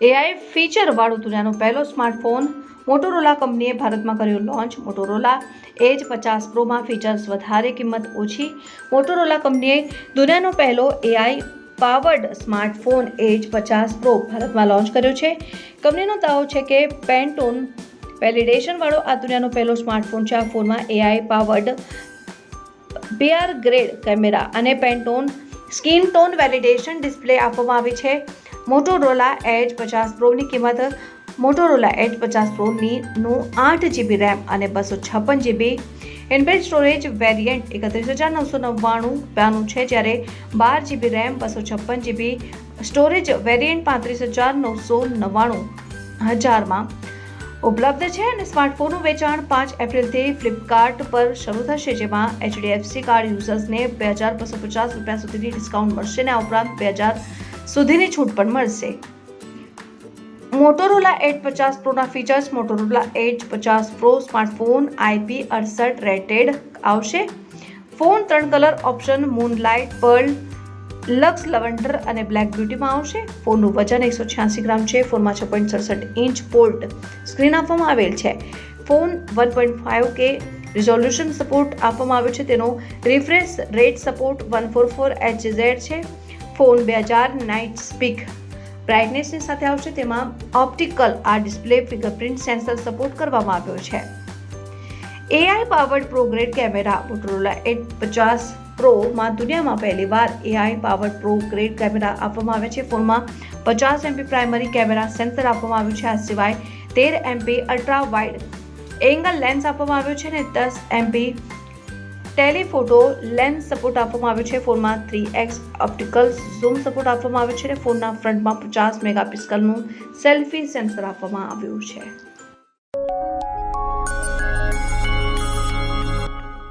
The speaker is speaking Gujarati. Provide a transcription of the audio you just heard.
એઆઈ ફીચરવાળો દુનિયાનો પહેલો સ્માર્ટફોન મોટોરોલા કંપનીએ ભારતમાં કર્યો લોન્ચ મોટોરોલા એજ પચાસ પ્રોમાં ફીચર્સ વધારે કિંમત ઓછી. મોટોરોલા કંપનીએ દુનિયાનો પહેલો એઆઈ પાવર્ડ સ્માર્ટફોન એજ પચાસ પ્રો ભારતમાં લોન્ચ કર્યો છે. કંપનીનો દાવો છે કે પેન્ટોન વેલિડેશનવાળો આ દુનિયાનો પહેલો સ્માર્ટફોન છે. આ ફોનમાં AI powered BR grade camera અને Pantone skin tone validation display આપવામાં આવી છે. મોટોરોલા એચ પચાસ પ્રોની કિંમત મોટોરોલા એચ પચાસ પ્રોની નું આઠ જીબી રેમ અને બસો છપ્પન જીબી ઇનબિલ્ટ સ્ટોરેજ વેરિયન્ટ એકત્રીસ હજાર નવસો નવ્વાણું રૂપિયાનું છે જ્યારે બાર જીબી રેમ બસો છપ્પન જીબી સ્ટોરેજ વેરિયન્ટ પાંત્રીસ હજાર નવસો નવ્વાણું હજારમાં ઉપલબ્ધ છે અને સ્માર્ટફોનનું વેચાણ પાંચ એપ્રિલથી ફ્લિપકાર્ટ પર શરૂ થશે, જેમાં એચડીએફસી કાર્ડ યુઝર્સને બે હજાર બસો પચાસ રૂપિયા સુધીની ડિસ્કાઉન્ટ મળશે અને આ ઉપરાંત બે હજાર સુધીની છૂટ પણ મળશે. મોટોરોલા એટ પચાસ પ્રોના ફીચર્સ મોટોરોલા એટ પચાસ પ્રો સ્માર્ટફોન આઈપી અડસઠ રેટેડ આવશે. ફોન ત્રણ colour option moonlight pearl luxe lavender અને બ્લેક બ્યુટીમાં આવશે. ફોનનું વજન એકસો છ્યાસી ગ્રામ છે. ફોનમાં છ પોઈન્ટ સડસઠ ઇંચ પોર્ટ સ્ક્રીન આપવામાં આવેલ છે. Phone one point five K resolution support આપવામાં આવ્યો છે. તેનો refresh rate support one four four H Z છે. ફોન બે હજાર નાઇટ સ્પીક. બ્રાઇટનેસની સાથે આવશે તેમાં ઓપ્ટિકલ આ ડિસ્પ્લે ફિંગરપ્રિન્ટ સેન્સર સપોર્ટ કરવામાં આવ્યો છે. AI powered pro grade camera Motorola Edge પચાસ પ્રોમાં દુનિયામાં પહેલીવાર AI powered pro grade camera આપવામાં આવે છે. ફોનમાં પચાસ એમપી પ્રાઇમરી કેમેરા સેન્સર આપવામાં આવ્યું છે. આ સિવાય તેર MP ultra wide angle lens આપવામાં આવ્યો છે અને દસ એમપી ટેલિફોટો લેન્સ સપોર્ટ આપવામાં આવ્યો છે. ફોનમાં three X optical zoom support આપવામાં આવ્યો છે અને ફોનના ફ્રન્ટમાં પચાસ મેગાપિક્સલનું સેલ્ફી સેન્સર આપવામાં આવ્યું છે.